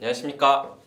안녕하십니까.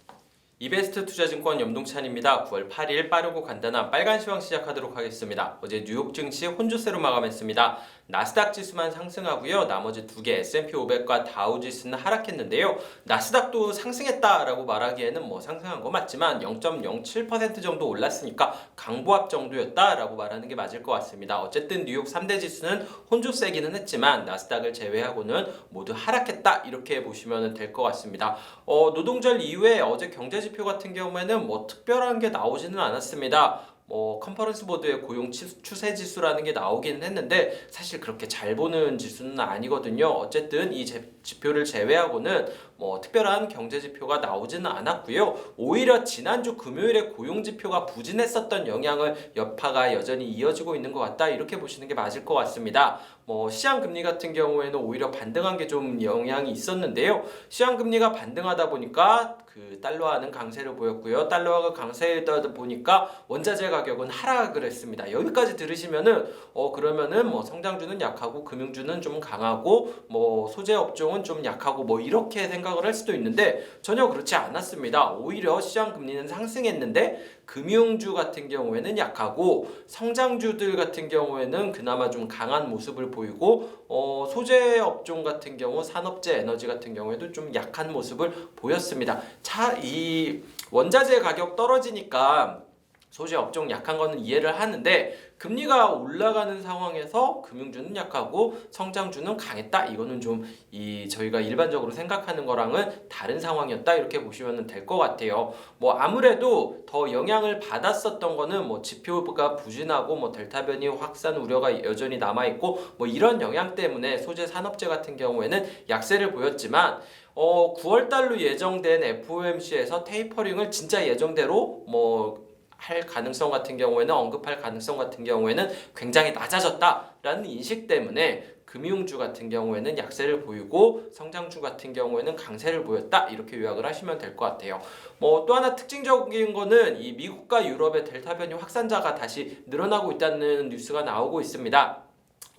이베스트 투자증권 염동찬입니다. 9월 8일 빠르고 간단한 빨간 시황 시작하도록 하겠습니다. 어제 뉴욕 증시 혼조세로 마감했습니다. 나스닥 지수만 상승하고요. 나머지 두 개 S&P 500과 다우 지수는 하락했는데요. 나스닥도 상승했다라고 말하기에는 뭐 상승한 거 맞지만 0.07% 정도 올랐으니까 강보합 정도였다라고 말하는 게 맞을 것 같습니다. 어쨌든 뉴욕 3대 지수는 혼조세기는 했지만 나스닥을 제외하고는 모두 하락했다 이렇게 보시면 될 것 같습니다. 어, 노동절 이후에 어제 경제 지표 같은 경우에는 뭐 특별한 게 나오지는 않았습니다. 뭐 컨퍼런스 보드의 고용 치- 추세 지수라는 게 나오기는 했는데 사실 그렇게 잘 보는 지수는 아니거든요. 어쨌든 이 제- 지표를 제외하고는 뭐 특별한 경제 지표가 나오지는 않았고요. 오히려 지난주 금요일에 고용 지표가 부진했었던 영향을 여파가 여전히 이어지고 있는 것 같다 이렇게 보시는 게 맞을 것 같습니다. 뭐 시장 금리 같은 경우에는 오히려 반등한 게 좀 영향이 있었는데요. 시장 금리가 반등하다 보니까 그 달러화는 강세를 보였고요. 달러화가 강세다 보니까 원자재 가격은 하락을 했습니다. 여기까지 들으시면은 어 그러면은 뭐 성장주는 약하고 금융주는 좀 강하고 뭐 소재 업종은 좀 약하고 뭐 이렇게 생각 을 할 수도 있는데 전혀 그렇지 않았습니다. 오히려 시장 금리는 상승했는데 금융주 같은 경우에는 약하고 성장주들 같은 경우에는 그나마 좀 강한 모습을 보이고 어, 소재 업종 같은 경우 산업재 에너지 같은 경우에도 좀 약한 모습을 보였습니다. 차 이 원자재 가격 떨어지니까 소재 업종 약한 거는 이해를 하는데 금리가 올라가는 상황에서 금융주는 약하고 성장주는 강했다. 이거는 좀 이 저희가 일반적으로 생각하는 거랑은 다른 상황이었다. 이렇게 보시면 될 것 같아요. 뭐 아무래도 더 영향을 받았었던 거는 뭐 지표가 부진하고 뭐 델타 변이 확산 우려가 여전히 남아 있고 뭐 이런 영향 때문에 소재 산업재 같은 경우에는 약세를 보였지만 어 9월 달로 예정된 FOMC에서 테이퍼링을 진짜 예정대로 뭐 할 가능성 같은 경우에는 언급할 가능성 같은 경우에는 굉장히 낮아졌다라는 인식 때문에 금융주 같은 경우에는 약세를 보이고 성장주 같은 경우에는 강세를 보였다 이렇게 요약을 하시면 될 것 같아요. 뭐 또 하나 특징적인 거는 이 미국과 유럽의 델타 변이 확산자가 다시 늘어나고 있다는 뉴스가 나오고 있습니다.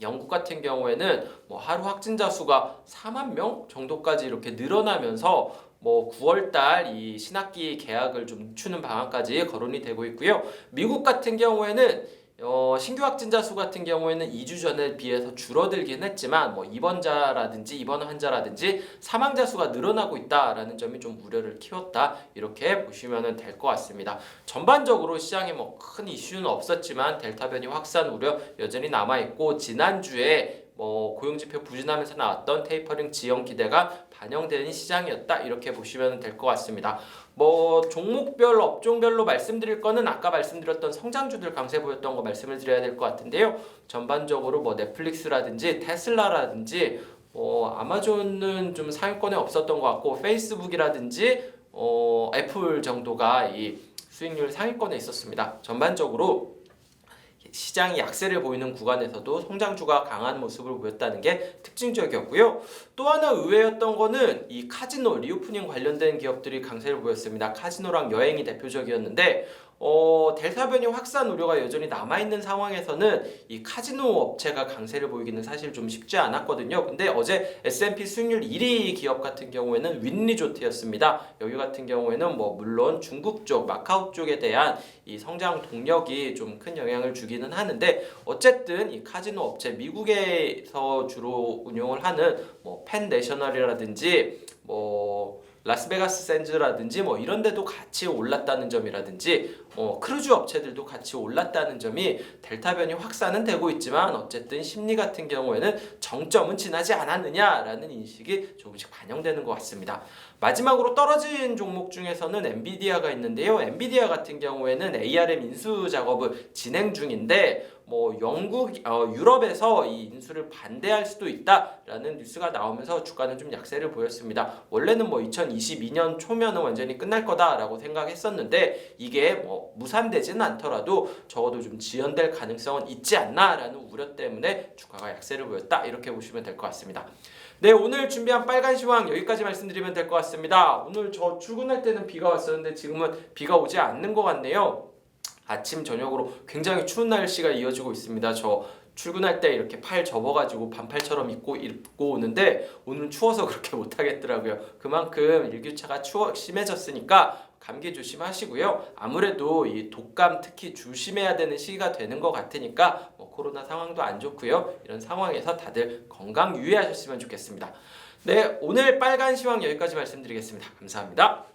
영국 같은 경우에는 뭐 하루 확진자 수가 4만 명 정도까지 이렇게 늘어나면서 뭐 9월 달 이 신학기 개학을 좀 추는 방안까지 거론이 되고 있고요. 미국 같은 경우에는 어, 신규 확진자 수 같은 경우에는 2주 전에 비해서 줄어들긴 했지만 뭐 입원자라든지 입원 환자라든지 사망자 수가 늘어나고 있다라는 점이 좀 우려를 키웠다 이렇게 보시면 될 것 같습니다. 전반적으로 시장에 뭐 큰 이슈는 없었지만 델타 변이 확산 우려 여전히 남아 있고 지난주에 뭐 고용지표 부진하면서 나왔던 테이퍼링 지연 기대가 반영되는 시장이었다 이렇게 보시면 될 것 같습니다. 뭐 종목별 업종별로 말씀드릴 거는 아까 말씀드렸던 성장주들 강세 보였던 거 말씀을 드려야 될 것 같은데요. 전반적으로 뭐 넷플릭스라든지 테슬라라든지 어 아마존은 좀 상위권에 없었던 것 같고 페이스북이라든지 어 애플 정도가 이 수익률 상위권에 있었습니다. 전반적으로 시장이 약세를 보이는 구간에서도 성장주가 강한 모습을 보였다는 게 특징적이었고요. 또 하나 의외였던 거는 이 카지노 리오프닝 관련된 기업들이 강세를 보였습니다. 카지노랑 여행이 대표적이었는데 어, 델타 변이 확산 우려가 여전히 남아 있는 상황에서는 이 카지노 업체가 강세를 보이기는 사실 좀 쉽지 않았거든요. 근데 어제 S&P 수익률 1위 기업 같은 경우에는 윈리조트였습니다. 여기 같은 경우에는 뭐 물론 중국 쪽, 마카오 쪽에 대한 이 성장 동력이 좀 큰 영향을 주기는 하는데 어쨌든 이 카지노 업체 미국에서 주로 운용을 하는 뭐 펜 내셔널이라든지 뭐 라스베가스 샌즈라든지 뭐 이런 데도 같이 올랐다는 점이라든지 뭐 크루즈 업체들도 같이 올랐다는 점이 델타 변이 확산은 되고 있지만 어쨌든 심리 같은 경우에는 정점은 지나지 않았느냐라는 인식이 조금씩 반영되는 것 같습니다. 마지막으로 떨어진 종목 중에서는 엔비디아가 있는데요. 엔비디아 같은 경우에는 ARM 인수 작업을 진행 중인데 뭐 영국 어, 유럽에서 이 인수를 반대할 수도 있다라는 뉴스가 나오면서 주가는 좀 약세를 보였습니다. 원래는 뭐 2022년 초면은 완전히 끝날 거다라고 생각했었는데 이게 뭐 무산되지는 않더라도 적어도 좀 지연될 가능성은 있지 않나라는 우려 때문에 주가가 약세를 보였다 이렇게 보시면 될 것 같습니다. 네 오늘 준비한 빨간 시황 여기까지 말씀드리면 될 것 같습니다. 오늘 저 출근할 때는 비가 왔었는데 지금은 비가 오지 않는 것 같네요. 아침 저녁으로 굉장히 추운 날씨가 이어지고 있습니다. 저 출근할 때 이렇게 팔 접어가지고 반팔처럼 입고 입고 오는데 오늘은 추워서 그렇게 못 하겠더라고요. 그만큼 일교차가 추워 심해졌으니까 감기 조심하시고요. 아무래도 이 독감 특히 조심해야 되는 시기가 되는 것 같으니까 뭐 코로나 상황도 안 좋고요. 이런 상황에서 다들 건강 유의하셨으면 좋겠습니다. 네, 오늘 빨간 시황 여기까지 말씀드리겠습니다. 감사합니다.